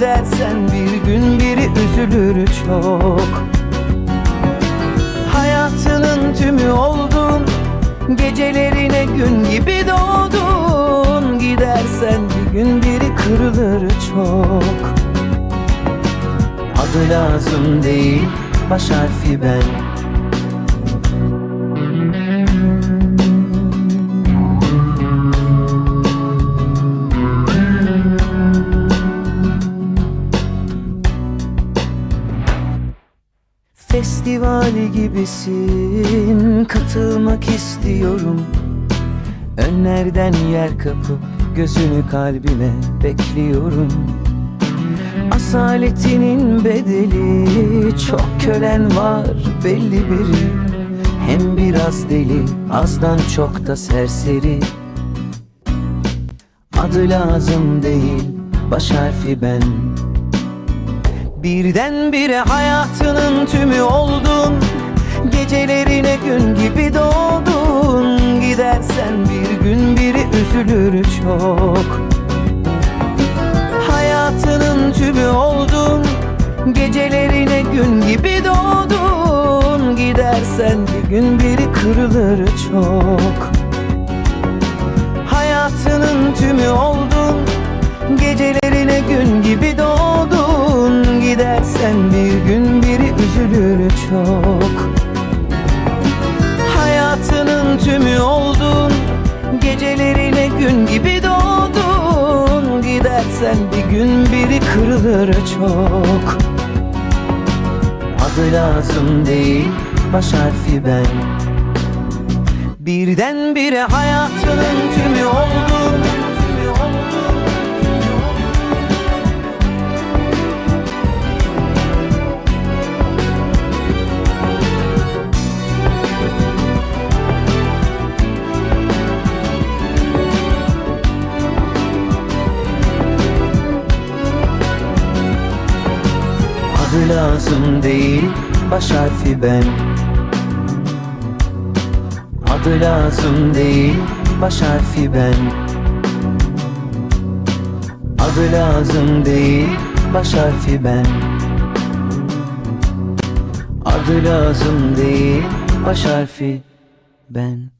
Gidersen bir gün biri üzülür çok. Hayatının tümü oldun Gecelerine gün gibi doğdun. Gidersen bir gün biri kırılır çok. Adı lazım değil baş harfi ben Festivali gibisin Katılmak istiyorum. Önlerden yer kapıp Gözünü kalbime bekliyorum. Asaletinin bedeli Çok kölen var belli biri. Hem biraz deli Azdan çok da serseri. Adı lazım değil Baş harfi ben Birdenbire hayatının tümü oldun Gecelerine gün gibi doğdun. Gidersen bir gün biri üzülür çok. Hayatının tümü oldun Gecelerine gün gibi doğdun. Gidersen bir gün biri kırılır çok. Hayatının tümü oldun Gecelerine gün gibi doğdun Gidersen bir gün biri üzülür çok. Hayatının tümü oldun Gecelerine gün gibi doğdun. Gidersen bir gün biri kırılır çok. Adı lazım değil baş harfi ben. Birdenbire hayatının tümü oldun baş harfi ben. Adı lazım değil baş harfi ben. Adı lazım değil baş harfi ben. Adı lazım değil baş harfi ben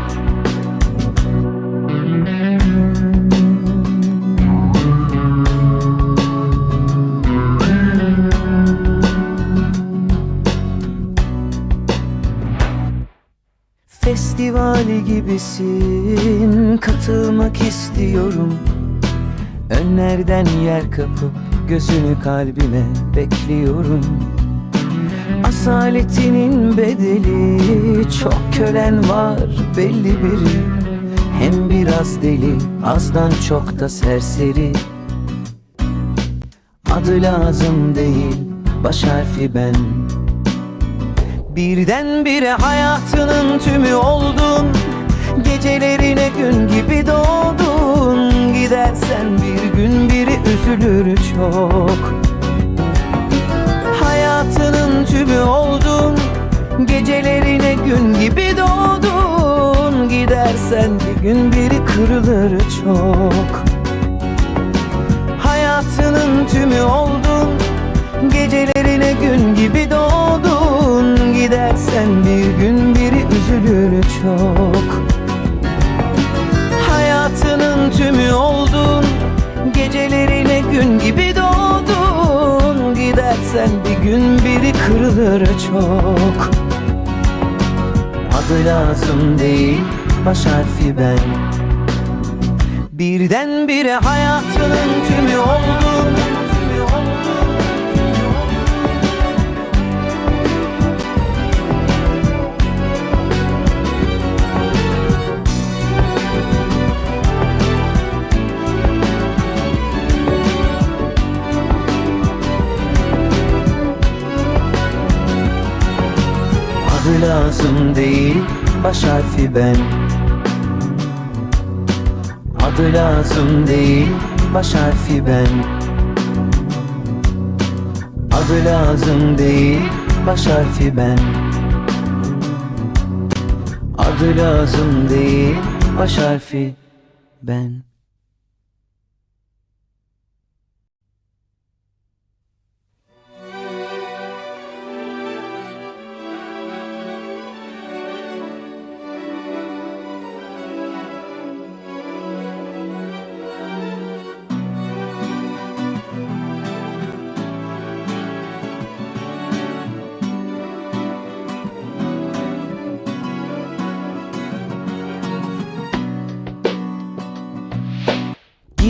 Festivali gibisin. Katılmak istiyorum. Önlerden yer kapıp Gözünü kalbime bekliyorum. Asaletinin bedeli Çok kölen var belli biri Hem biraz deli azdan çok da serseri. Adı lazım değil baş harfi ben Birdenbire hayatının tümü oldun. Gecelerine gün gibi doğdun. Gidersen bir gün biri üzülür çok. Hayatının tümü oldun. Gecelerine gün gibi doğdun. Gidersen bir gün biri kırılır çok. Hayatının tümü oldun. Gecelerine gün gibi doğdun Gidersen bir gün biri üzülür çok. Hayatının tümü oldun Gecelerine gün gibi doğdun. Gidersen bir gün biri kırılır çok. Adı lazım değil baş harfi ben. Birdenbire hayatının tümü oldun Adı lazım değil baş harfi ben. Adı lazım değil baş harfi ben. Adı lazım değil baş harfi ben. Adı lazım değil baş harfi ben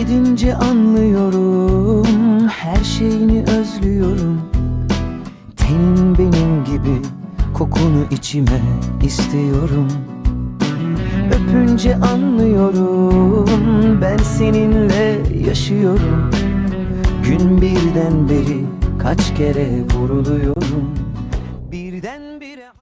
Gidince anlıyorum her şeyini özlüyorum. Tenin benim gibi kokunu içime istiyorum. Öpünce anlıyorum ben seninle yaşıyorum. Gün birden beri kaç kere vuruluyorum